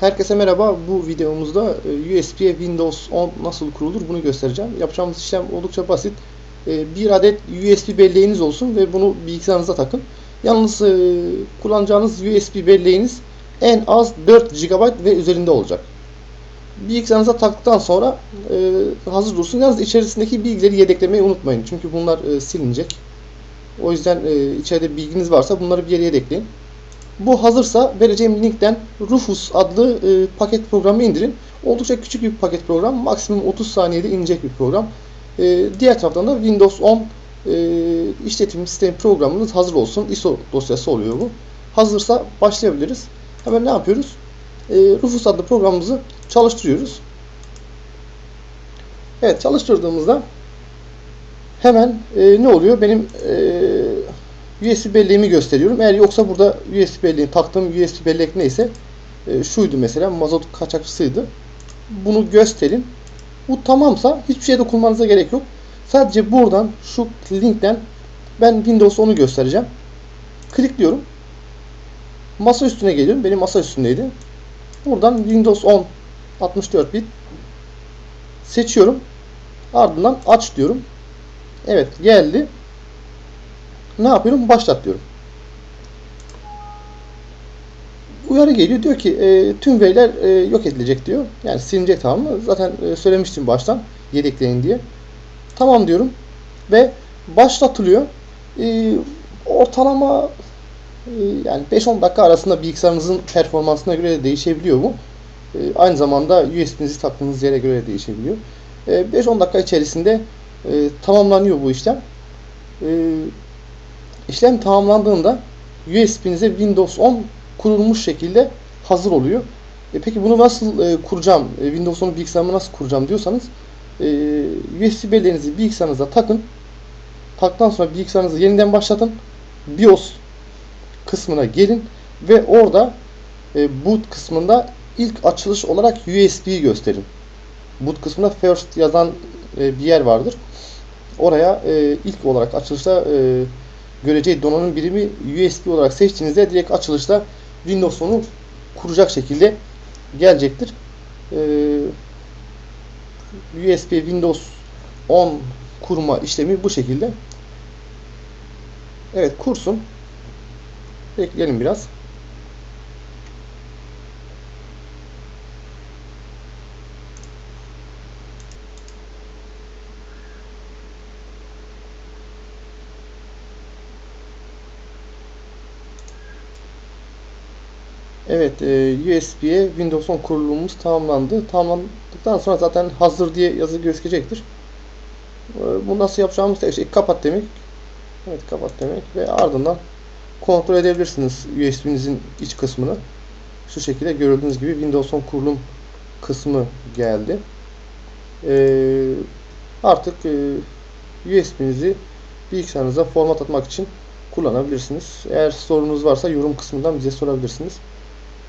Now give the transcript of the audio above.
Herkese merhaba. Bu videomuzda USB'ye Windows 10 nasıl kurulur bunu göstereceğim. Yapacağımız işlem oldukça basit. E, Bir adet USB belleğiniz olsun ve bunu bilgisayarınıza takın. Yalnız e, kullanacağınız USB belleğiniz en az 4 GB ve üzerinde olacak. Bilgisayarınıza taktıktan sonra e, hazır dursun. Yalnız içerisindeki bilgileri yedeklemeyi unutmayın. Çünkü bunlar silinecek. O yüzden içeride bilginiz varsa bunları bir yere yedekleyin. Bu hazırsa vereceğim linkten Rufus adlı e, paket programı indirin. Oldukça küçük bir paket program. Maksimum 30 saniyede inecek bir program. E, diğer taraftan da Windows 10 e, işletim sistemi programınız hazır olsun. ISO dosyası oluyor bu. Hazırsa başlayabiliriz. Hemen ne yapıyoruz? E, Rufus adlı programımızı çalıştırıyoruz. Evet çalıştırdığımızda hemen e, ne oluyor? Benim e, USB belleğimi gösteriyorum. Eğer yoksa burada USB belleğin taktığım USB bellek neyse e, şuydu mesela mazot kaçakçısıydı. Bunu gösterin. Bu tamamsa hiçbir şeye dokunmanıza gerek yok. Sadece buradan şu linkten ben Windows 10'u göstereceğim. Klikliyorum. Masa üstüne geliyorum. Benim masa üstündeydi. Buradan Windows 10 64 bit seçiyorum. Ardından aç diyorum. Evet geldi. Ne yapıyorum? Başlat diyorum. Uyarı geliyor. Diyor ki e, tüm veriler e, yok edilecek diyor. Yani silinecek tamam mı? Zaten e, söylemiştim baştan yedekleyin diye. Tamam diyorum. Ve başlatılıyor. E, ortalama e, yani 5-10 dakika arasında bilgisayarınızın performansına göre de değişebiliyor bu. E, aynı zamanda USB'nizi taktığınız yere göre de değişebiliyor. E, 5-10 dakika içerisinde e, tamamlanıyor bu işlem. E, işlem tamamlandığında USB'nize Windows 10 kurulmuş şekilde hazır oluyor. E, peki bunu nasıl e, kuracağım? E, Windows 10'u bilgisayarıma nasıl kuracağım diyorsanız e, USB belleğinizi bilgisayarınıza takın. Taktıktan sonra bilgisayarınızı yeniden başlatın. BIOS kısmına gelin ve orada e, boot kısmında ilk açılış olarak USB'yi gösterin. Boot kısmında first yazan e, bir yer vardır. Oraya e, ilk olarak açılışta e, göreceği donanım birimi USB olarak seçtiğinizde direkt açılışta Windows 10'u kuracak şekilde gelecektir. E, USB Windows 10 kurma işlemi bu şekilde. Evet kursun. Bekleyelim biraz. Evet, e, USB'ye Windows 10 kurulumumuz tamamlandı. Tamamlandıktan sonra zaten hazır diye yazı gözükecektir. E, bu nasıl yapacağımız tek şey kapat demek. Evet, kapat demek ve ardından kontrol edebilirsiniz USB'nizin iç kısmını. Şu şekilde gördüğünüz gibi Windows 10 kurulum kısmı geldi. E, artık e, USB'nizi bilgisayarınıza format atmak için kullanabilirsiniz. Eğer sorunuz varsa yorum kısmından bize sorabilirsiniz.